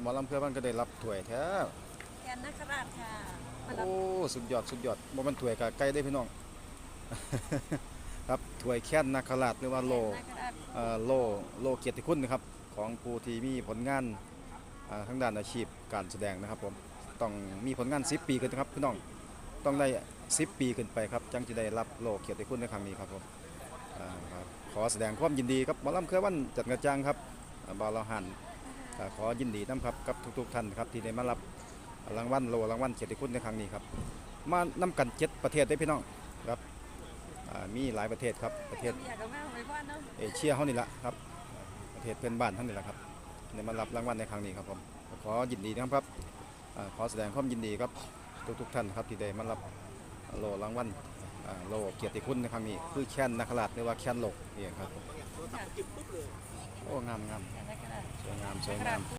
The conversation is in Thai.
หมอลำเพื่อบ้านก็ได้รับถ้วยแท้แกนนักราชค่ะมารับโอ้สุดยอดสุดยอดบ่มันถ้วยกับไก่ได้พี่น้อง ครับถ้วยแค้นนาคราชหรือว่าโลนักราชเอ่อโลโลเกียรติคุณนะครับ ของผู้ที่มีผลงานอ่าทางด้านอาชีพการแสดงนะครับผมต้องมีผลงาน 10 ปีขึ้นนะครับพี่น้องต้องได้ 10 ปีขึ้นไปครับจังจะได้รับโลเกียรติคุณในครั้งนี้ครับผมอ่าครับขอแสดงความยินดีครับหมอลำเครือวันจัดกระจังครับอ่าบาวลาหันอ่า ขอยินดีน้ำครับกับทุกๆท่านครับที่ได้มารับรางวัลโลรางวัลเกียรติคุณในครั้งนี้ครับ มานำกันเจ็ดประเทศได้พี่น้องครับมีหลายประเทศครับประเทศเอเชียเขานี่แหละครับ ประเทศเพื่อนบ้านทั้งนี่แหละครับได้มารับรางวัลในครั้งนี้ครับผมขอยินดีนะครับอขอแสดงความยินดีครับทุกทุกๆท่านครับที่ได้มารับโลรางวัลโลเกียรติคุณในครั้งนี้ คือแค้นนาคราชหรือว่าแค้นโลกนี่เองครับ งามงามแกนนักราชสวยงามสวยนักงาราชม